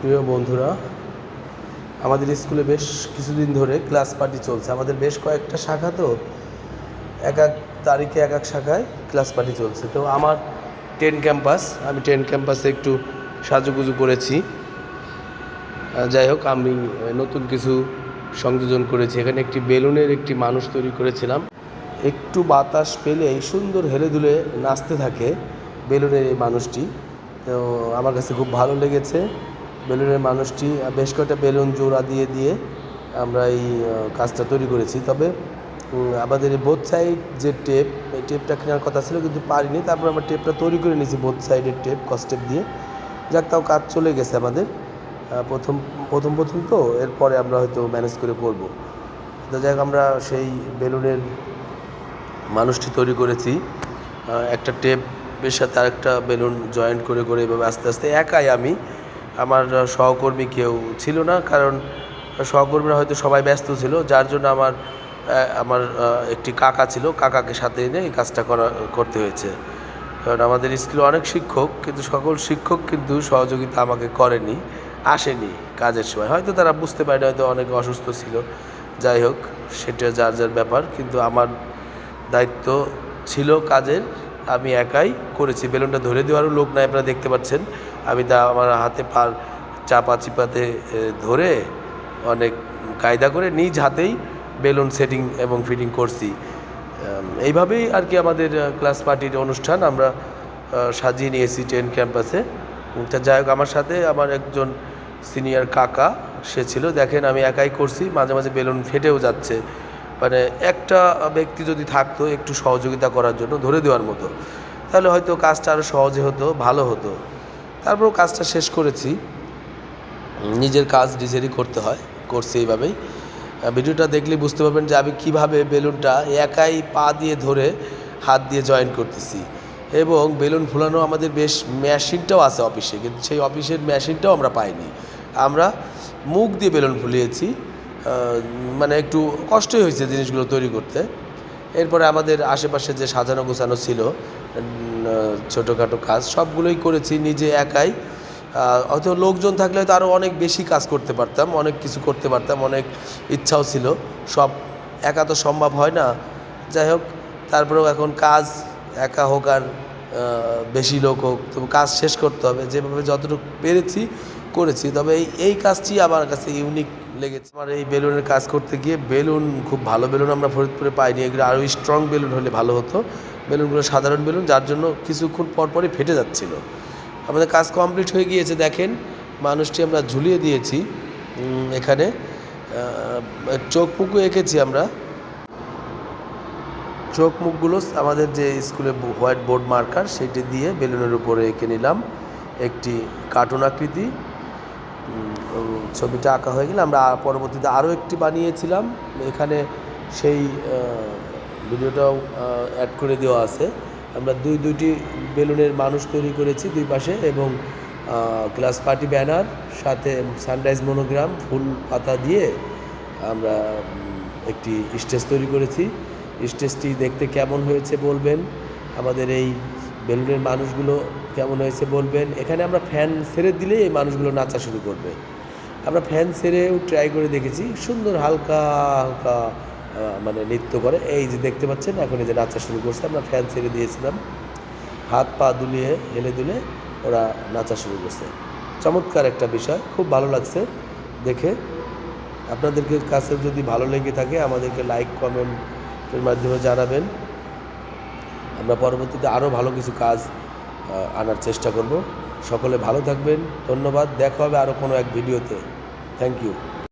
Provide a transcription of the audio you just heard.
প্রিয় বন্ধুরা, আমাদের স্কুলে বেশ কিছুদিন ধরে ক্লাস পার্টি চলছে। আমাদের বেশ কয়েকটা শাখা তো, এক এক তারিখে এক এক শাখায় ক্লাস পার্টি চলছে। তো আমার টেন ক্যাম্পাস, আমি টেন ক্যাম্পাসে একটু সাজুগুজু করেছি। যাই হোক, আমি নতুন কিছু সংযোজন করেছি। এখানে একটি বেলুনের একটি মানুষ তৈরি করেছিলাম। একটু বাতাস পেলেই সুন্দর হেলে দুলে নাচতে থাকে বেলুনের এই মানুষটি। তো আমার কাছে খুব ভালো লেগেছে। বেলুনের মানুষটি বেশ কয়েকটা বেলুন জোড়া দিয়ে দিয়ে আমরা এই কাজটা তৈরি করেছি। তবে আমাদের এই বোথ সাইড যে টেপ এই টেপটা কেনার কথা ছিল কিন্তু পারিনি। তারপর আমরা টেপটা তৈরি করে নিয়েছি বোথ সাইডের টেপ কস্টেপ দিয়ে। যাক, তাও কাজ চলে গেছে আমাদের। প্রথম প্রথম প্রথম তো, এরপরে আমরা হয়তো ম্যানেজ করে করব। তো যাই আমরা সেই বেলুনের মানুষটি তৈরি করেছি। একটা টেপের সাথে আরেকটা বেলুন জয়েন্ট করে করে এভাবে আস্তে আস্তে একাই আমি আমার সহকর্মী কেউ ছিল না, কারণ সহকর্মীরা হয়তো সবাই ব্যস্ত ছিল, যার জন্য আমার আমার একটি কাকা ছিল, কাকাকে সাথে এনে এই কাজটা করা, করতে হয়েছে। কারণ আমাদের স্কুলে অনেক শিক্ষক, কিন্তু সকল শিক্ষক কিন্তু সহযোগিতা আমাকে করেনি, আসেনি কাজের সময়। হয়তো তারা বুঝতে পারেনি, হয়তো অনেক অসুস্থ ছিল। যাই হোক, সেটা যার যার ব্যাপার, কিন্তু আমার দায়িত্ব ছিল কাজের। আমি একাই করেছি। বেলুনটা ধরে দেওয়ারও লোক নাই, আপনারা দেখতে পাচ্ছেন। আমি তা আমার হাতে পার চাপা চিপাতে ধরে অনেক কায়দা করে নিজ হাতেই বেলুন সেটিং এবং ফিটিং করছি। এইভাবেই আর কি আমাদের ক্লাস পার্টির অনুষ্ঠান আমরা সাজিয়ে নিয়েছি টেন ক্যাম্পাসে। তা যাই হোক, আমার সাথে আমার একজন সিনিয়র কাকা, সে ছিল। দেখেন আমি একাই করছি, মাঝে মাঝে বেলুন ফেটেও যাচ্ছে। মানে একটা ব্যক্তি যদি থাকতো একটু সহযোগিতা করার জন্য ধরে দেওয়ার মতো, তাহলে হয়তো কাজটা আরও সহজে হতো, ভালো হতো। তারপরেও কাজটা শেষ করেছি। নিজের কাজ নিজেরই করতে হয়, করছি এইভাবেই। ভিডিওটা দেখলে বুঝতে পারবেন যে আমি কীভাবে বেলুনটা একাই পা দিয়ে ধরে হাত দিয়ে জয়েন করতেছি। এবং বেলুন ফুলানো আমাদের বেশ মেশিনটাও আছে অফিসে, কিন্তু সেই অফিসের মেশিনটাও আমরা পাইনি। আমরা মুখ দিয়ে বেলুন ফুলিয়েছি মানে একটু কষ্টই হয়েছে জিনিসগুলো তৈরি করতে। এরপরে আমাদের আশেপাশে যে সাজানো গোছানো ছিল ছোটোখাটো কাজ, সবগুলোই করেছি নিজে একাই। হয়তো লোকজন থাকলে হয়তো আরও অনেক বেশি কাজ করতে পারতাম, অনেক কিছু করতে পারতাম, অনেক ইচ্ছাও ছিল। সব একা তো সম্ভব হয় না। যাই হোক, তারপরেও এখন কাজ একা হোক আর বেশি লোক হোক, তবু কাজ শেষ করতে হবে। যেভাবে যতটুকু পেরেছি করেছি, তবে এই এই কাজটি আমার কাছে ইউনিক লেগেছে। আমার এই বেলুনের কাজ করতে গিয়ে বেলুন, খুব ভালো বেলুন আমরা ফরিদপুরে পাইনি। এগুলো আরও স্ট্রং বেলুন হলে ভালো হতো। বেলুনগুলো সাধারণ বেলুন, যার জন্য কিছুক্ষণ পর পরই ফেটে যাচ্ছিল। আমাদের কাজ কমপ্লিট হয়ে গিয়েছে, দেখেন। মানুষটি আমরা ঝুলিয়ে দিয়েছি এখানে। চোখ মুখও এঁকেছি আমরা। চোখ মুখগুলো আমাদের যে স্কুলে হোয়াইট বোর্ড মার্কার, সেটি দিয়ে বেলুনের উপরে এঁকে নিলাম। একটি কার্টুন আকৃতি। ছবিটা আঁকা হয়ে গেলে আমরা পরবর্তীতে আরও একটি বানিয়েছিলাম। এখানে সেই ভিডিওটাও অ্যাড করে দেওয়া আছে। আমরা দুই, দুইটি বেলুনের মানুষ তৈরি করেছি দুই পাশে এবং ক্লাস পার্টি ব্যানার সাথে সানরাইজ মনোগ্রাম ফুল পাতা দিয়ে আমরা একটি স্টেজ তৈরি করেছি। স্টেজটি দেখতে কেমন হয়েছে বলবেন? আমাদের এই বেলুনের মানুষগুলো কেমন হয়েছে বলবেন? এখানে আমরা ফ্যান ছেড়ে দিলেই এই মানুষগুলো নাচা শুরু করবে। আমরা ফ্যান ছেড়েও ট্রাই করে দেখেছি, সুন্দর হালকা হালকা মানে নৃত্য করে। এই যে দেখতে পাচ্ছেন, এখন এই যে নাচা শুরু করছে, আমরা ফ্যান ছেড়ে দিয়েছিলাম। হাত পা দুলিয়ে, হেলে দুলে ওরা নাচা শুরু করছে। চমৎকার একটা বিষয়, খুব ভালো লাগছে দেখে। আপনাদেরকে কাছে যদি ভালো লেগে থাকে, আমাদেরকে লাইক কমেন্টের মাধ্যমে জানাবেন। আমরা পরবর্তীতে আরও ভালো কিছু কাজ আনার চেষ্টা করব। সকলে ভালো থাকবেন। ধন্যবাদ। দেখা হবে আরও কোনো এক ভিডিওতে। Thank you